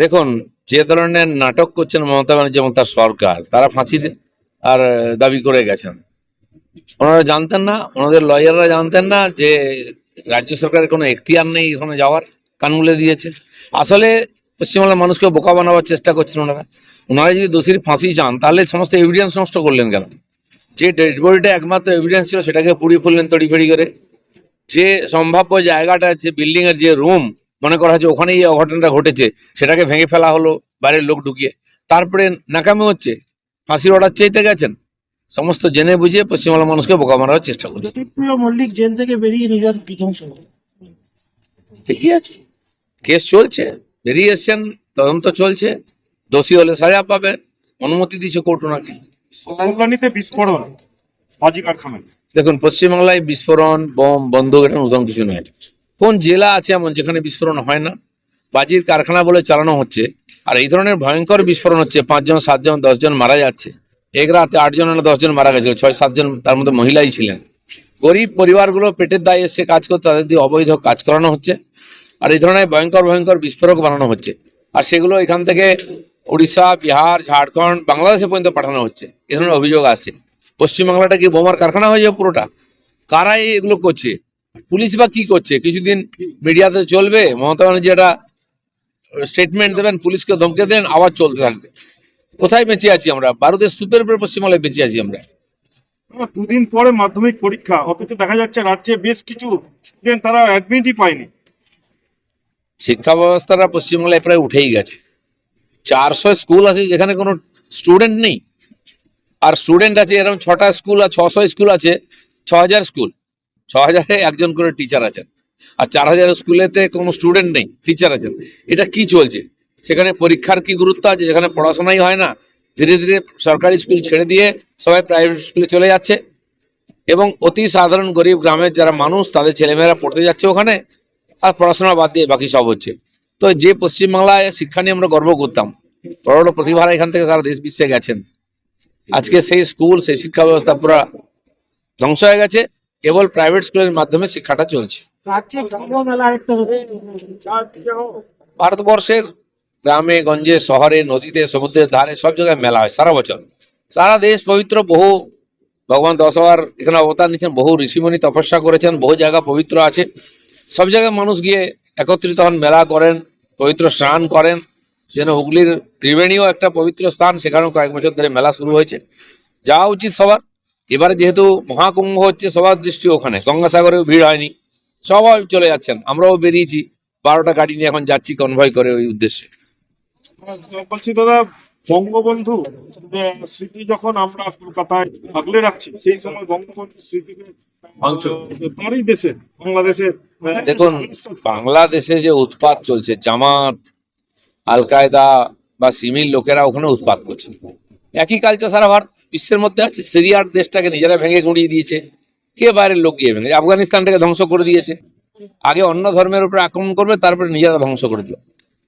দেখুন, যে ধরনের নাটক করছেন মমতা ব্যানার্জি এবং তার সরকার, তারা ফাঁসির আর দাবি করে গেছেন। ওনারা জানতেন না, ওনাদের লয়াররা জানতেন না যে রাজ্য সরকারের কোনো এখতিয়ার নেই এখানে যাওয়ার কানগুলে দিয়েছে। আসলে পশ্চিমবাংলার মানুষকে বোকা বানাবার চেষ্টা করছেন ওনারা। ওনারা যদি দোষীর ফাঁসি চান, তাহলে সমস্ত এভিডেন্স নষ্ট করলেন কেন? যে ডেড বডিটা একমাত্র এভিডেন্স ছিল, সেটাকে পুড়িয়ে ফেললেন তড়ি ফেড়ি করে। যে সম্ভাব্য জায়গাটা যে বিল্ডিংয়ের যে রুম মনে করা হচ্ছে ওখানেই এই অঘটনটা ঘটেছে সেটাকে ভেঙে ফেলা হলো বাইরের লোক ঢুকিয়ে। তারপরে নাকামি হচ্ছে ফাঁসির অর্ডার চাইতে গেছেন। সমস্ত জেনে বুঝিয়ে পশ্চিমবাংলার মানুষকে বোকা মারার চেষ্টা করছে। জ্যোতিপ্রিয় মল্লিক জেল থেকে বেরিয়ে নিজের ঠিকই আছে। কেস চলছে বেরিয়ে এসছেন তদন্ত চলছে। দোষী হলে সাজা পাবেন অনুমতি দিচ্ছে কোর্ট ওনাকে। বিস্ফোরণ দেখুন পশ্চিমবাংলায় বিস্ফোরণ বোম বন্দুক এটা নতুন কিছু নয়। কোন জেলা আছে এমন যেখানে বিস্ফোরণ হয় না? বাজির কারখানা বলে চালানো হচ্ছে। আর এই ধরনের ভয়ঙ্কর বিস্ফোরণ হচ্ছে, পাঁচজন, সাতজন, দশজন মারা যাচ্ছে। এক রাতে আটজন না দশজন মারা গেছিল, ছয়, সাতজন তার মধ্যে মহিলাই ছিলেন। গরিব পরিবারগুলো পেটের দায়ে এসে কাজ করতে, তাদের দিয়ে অবৈধ কাজ করানো হচ্ছে। আর এই ধরনের ভয়ঙ্কর ভয়ঙ্কর বিস্ফোরক বানানো হচ্ছে। আর সেগুলো এখান থেকে উড়িষ্যা, বিহার, ঝাড়খণ্ড, বাংলাদেশে পর্যন্ত পাঠানো হচ্ছে। এ ধরনের অভিযোগ আসছে। পশ্চিমবাংলাটা কি বোমার কারখানা হয়ে যাবে পুরোটা? কারা এই এগুলো করছে? পুলিশ বা কি করছে? কিছুদিন মিডিয়াতে চলবে মমতা ব্যানার্জি একটা স্টেটমেন্ট দেবেন পুলিশকে ধমকে দেন আবার চলতে থাকবে। কোথায় বেঁচে আছি আমরা? ভারতের স্তূপের উপরে পশ্চিমবাংলায় বেঁচে আছি আমরা। দুদিন পরে মাধ্যমিক পরীক্ষা অথচ দেখা যাচ্ছে রাজ্যে বেশ কিছু স্টুডেন্ট তারা অ্যাডমিটই পায়নি। শিক্ষা ব্যবস্থাটা পশ্চিমবাংলায় প্রায় উঠেই গেছে। চারশো স্কুল আছে যেখানে কোনো স্টুডেন্ট নেই। আর স্টুডেন্ট আছে এরকম ছটা স্কুল আর ছশো স্কুল আছে ছ হাজার স্কুল। ছ হাজারে একজন করে টিচার আছেন। আর চার হাজার স্কুলেতে কোনো স্টুডেন্ট নেই টিচার আছেন। এটা কি চলছে? সেখানে পরীক্ষার কি গুরুত্ব আছে? যেখানে পড়াশোনাই হয় না, ধীরে ধীরে সরকারি স্কুল ছেড়ে দিয়ে সবাই প্রাইভেট স্কুলে চলে যাচ্ছে। এবং অতি সাধারণ গরিব গ্রামের যারা মানুষ, তাদের ছেলেমেয়েরা পড়তে যাচ্ছে ওখানে, আর পড়াশোনা বাদ দিয়ে বাকি সব হচ্ছে। তো যে পশ্চিমবাংলায় শিক্ষা নিয়ে আমরা গর্ব করতাম, বড় বড় প্রতিভারা এখান থেকে সারা দেশ বিশ্বে গেছেন। আজকে সেই স্কুল, সেই শিক্ষা ব্যবস্থা পুরো ধ্বংস হয়ে গেছে। কেবল প্রাইভেট স্কুলের মাধ্যমে শিক্ষাটা চলছে। ভারতবর্ষের গ্রামে গঞ্জে শহরে নদীতে সমুদ্রের ধারে সব জায়গায় মেলা হয় সারা বছর। সারা দেশ পবিত্র বহু ভগবান দশবার এখানে অবতার নিচ্ছেন বহু ঋষিমণি তপস্যা করেছেন বহু জায়গা পবিত্র আছে। সব জায়গায় মানুষ গিয়ে একত্রিত হন মেলা করেন পবিত্র স্নান করেন। সেখানে হুগলির ত্রিবেণীও একটা পবিত্র স্থান সেখানেও কয়েক বছর ধরে মেলা শুরু হয়েছে। যাওয়া উচিত সবার। এবারে যেহেতু মহাকুম্ভ হচ্ছে সবার দৃষ্টি ওখানে। গঙ্গাসাগরেও ভিড় হয়নি। সবাই চলে যাচ্ছেন। আমরাও বেরিয়েছি। বারোটা গাড়ি নিয়ে এখন যাচ্ছি কনভয় করে ওই উদ্দেশ্যে। বলছি দাদা বঙ্গবন্ধু স্মৃতি যখন আমরা কলকাতায় আগলে রাখছি সেই সময় বঙ্গবন্ধু স্মৃতিকে তারই দেশে বাংলাদেশে দেখুন বাংলাদেশে যে উৎপাত চলছে জামাত আল কায়দা বা সিমিল লোকেরা ওখানে উৎপাত করছে। একই কালচার সারা ভারত। বিশ্বের মধ্যে আছে, সিরিয়ার দেশটাকে নিজেরা ভেঙে গুঁড়িয়ে দিয়েছে। কে বাইরের লোক গিয়ে ভেঙে আফগানিস্তানটাকে ধ্বংস করে দিয়েছে। আগে অন্য ধর্মের উপরে আক্রমণ করবে, তারপরে নিজেরা ধ্বংস করে দিল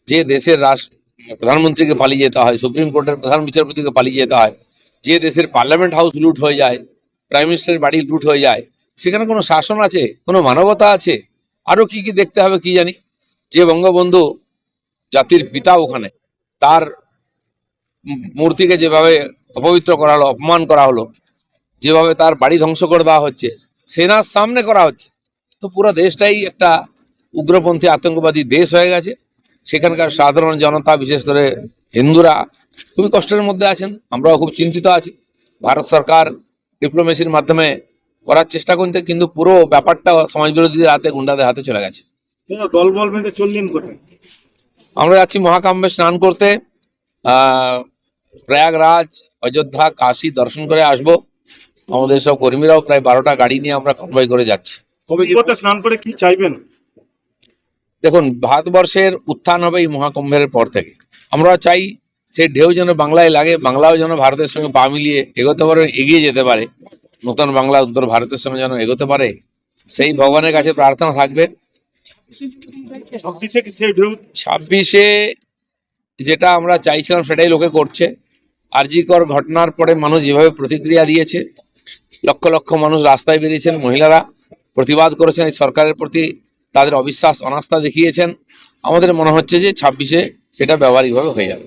যে দেশের রাষ্ট্র প্রধানমন্ত্রীকে পালিয়ে যেতে হয়, সুপ্রিম কোর্টের প্রধান বিচারপতিকে পালিয়ে যেতে হয়, যে দেশের পার্লামেন্ট হাউস লুট হয়ে যায়, প্রাইম মিনিস্টারের বাড়ি লুট হয়ে যায়, সেখানে কোনো শাসন আছে, কোনো মানবতা আছে? আরও কি কি দেখতে হবে কি জানি? যে বঙ্গবন্ধু জাতির পিতা ওখানে, তার মূর্তিকে যেভাবে অপবিত্র করা হলো অপমান করা হলো। যেভাবে তার বাড়ি ধ্বংস করে দেওয়া হচ্ছে সেনার সামনে করা হচ্ছে। তো পুরো দেশটাই একটা উগ্রপন্থী আতঙ্কবাদী দেশ হয়ে গেছে। সেখানকার সাধারণ জনতা বিশেষ করে হিন্দুরা খুবই কষ্টের মধ্যে আছেন। আমরাও খুব চিন্তিত আছি। ভারত সরকার ডিপ্লোমেসির মাধ্যমে করার চেষ্টা করতে কিন্তু পুরো ব্যাপারটা সমাজ বিরোধীদের হাতে গুন্ডাদের হাতে চলে গেছে। দলবল বেঁধে চললেন কোথায়? আমরা যাচ্ছি মহাকাম্যে স্নান করতে। আহ, প্রয়াগরাজ অযোধ্যা কাশী দর্শন করে আসব। আমাদের সব কর্মীরাও প্রায় বারোটা গাড়ি নিয়ে আমরা কনভয় করে যাচ্ছি। স্নান করে কি চাইবেন? দেখুন ভারতবর্ষের উত্থান হবে এই মহাকুম্ভের পর থেকে। আমরা চাই সেই ঢেউ যেন বাংলায় লাগে বাংলাও যেন ভারতের সঙ্গে পা মিলিয়ে এগোতে পারে এগিয়ে যেতে পারে। নতুন বাংলা উত্তর ভারতের সঙ্গে যেন এগোতে পারে সেই ভগবানের কাছে প্রার্থনা থাকবে। ছাব্বিশে যেটা আমরা চাইছিলাম সেটাই লোকে করছে। আরজিকর ঘটনার পরে মানুষ যেভাবে প্রতিক্রিয়া দিয়েছে, লক্ষ লক্ষ মানুষ রাস্তায় বেরিয়েছেন, মহিলারা প্রতিবাদ করেছেন, এই সরকারের প্রতি তাদের অবিশ্বাস, অনাস্থা দেখিয়েছেন। আমাদের মনে হচ্ছে যে ছাব্বিশে এটা ব্যবহারিকভাবে হয়ে যাবে।